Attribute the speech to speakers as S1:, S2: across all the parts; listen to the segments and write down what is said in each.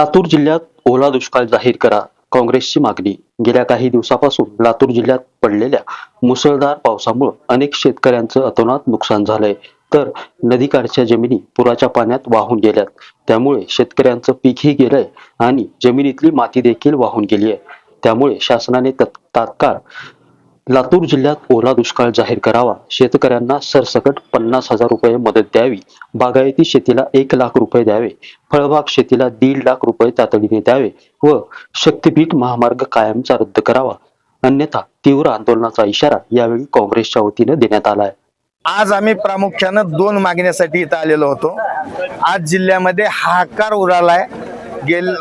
S1: लातूर जिल्ह्यात ओला दुष्काळ जाहीर करा काँग्रेसची मागणी. गेल्या काही दिवसापासून लातूर जिल्ह्यात पडलेल्या मुसळधार पावसामुळे अनेक शेतकऱ्यांचं अतोनात नुकसान झालंय. तर नदीकाठच्या जमिनी पुराच्या पाण्यात वाहून गेल्यात. त्यामुळे शेतकऱ्यांचं पीकही गेलंय आणि जमिनीतली माती देखील वाहून गेली आहे त्यामुळे शासनाने तत्- तात्काळ लातूर जिल्ह्यात ओला दुष्काळ जाहीर करावा. शेतकऱ्यांना सरसकट पन्नास हजार रुपये मदत द्यावी. बागायती शेतीला एक लाख रुपये द्यावे. फळबाग शेतीला दीड लाख रुपये तातडीने द्यावे व शक्तीपीठ महामार्ग कायमचा रद्द करावा. अन्यथा तीव्र आंदोलनाचा इशारा यावेळी काँग्रेसच्या वतीने देण्यात आलाय.
S2: आज आम्ही प्रामुख्यानं दोन मागण्यासाठी इथं आलेलो होतो. आज जिल्ह्यामध्ये हाहाकार उडालाय. गेल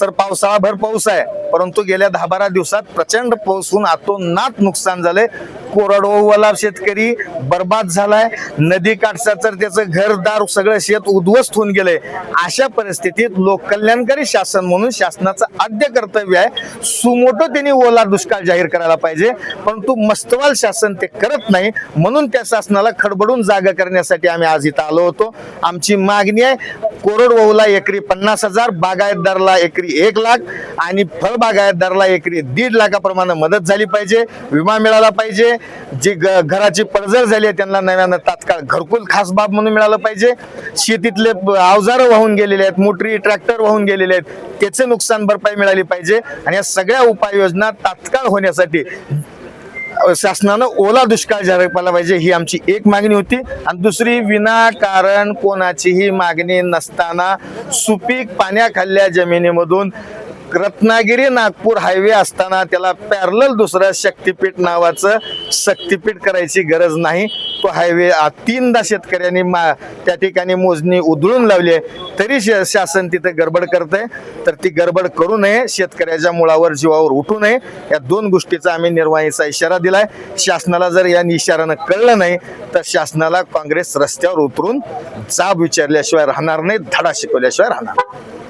S2: तर पावसाळाभर पाऊस आहे परंतु गेल्या दहा बारा दिवसात प्रचंड पाऊस होऊन आतोनात नुकसान झालंय. कोरडवाला शेतकरी बर्बाद झालाय. नदी काठचा तर त्याचं घरदार सगळं शेत उद्ध्वस्त होऊन गेलंय. अशा परिस्थितीत लोककल्याणकारी शासन म्हणून शासनाचं आद्य कर्तव्य आहे सुमोटो त्यांनी ओला दुष्काळ जाहीर करायला पाहिजे. परंतु मस्तवाल शासन ते करत नाही म्हणून त्या शासनाला खडबडून जागा करण्यासाठी आम्ही आज इथं आलो होतो. आमची मागणी आहे कोरडवाहूला एकरी पन्नास हजार बागायतदारला एकरी एक लाख आणि फळबागायतदारला एकरी दीड लाखाप्रमाणे मदत झाली पाहिजे विमा मिळाला पाहिजे. जी घराची पडझड झाली आहे त्यांना नव्यानं तात्काळ घरकुल खास बाब म्हणून मिळालं पाहिजे. शेतीतले अवजारं वाहून गेलेले आहेत मोटरी ट्रॅक्टर वाहून गेलेले आहेत त्याचे नुकसान भरपाई मिळाली पाहिजे. आणि या सगळ्या उपाययोजना तात्काळ होण्यासाठी शासनानं ओला दुष्काळ जाहीर केला पाहिजे ही आमची एक मागणी होती. आणि दुसरी विनाकारण कोणाचीही मागणी नसताना सुपीक पाण्याखाल्ल्या जमिनीमधून रत्नागिरी नागपूर हायवे असताना त्याला पॅरल दुसरं शक्तीपीठ नावाचं शक्तीपीठ करायची गरज नाही. तो हायवे तीनदा शेतकऱ्यांनी मा त्या ठिकाणी मोजणी उधळून लावली आहे. तरी शासन तिथे गडबड करतंय. तर ती गडबड करू नये. शेतकऱ्याच्या मुळावर जीवावर उठू नये. या दोन गोष्टीचा आम्ही निर्वाहीचा इशारा दिलाय. शासनाला जर या इशारानं कळलं नाही तर शासनाला काँग्रेस रस्त्यावर उतरून जाब विचारल्याशिवाय राहणार नाही धडा शिकवल्याशिवाय राहणार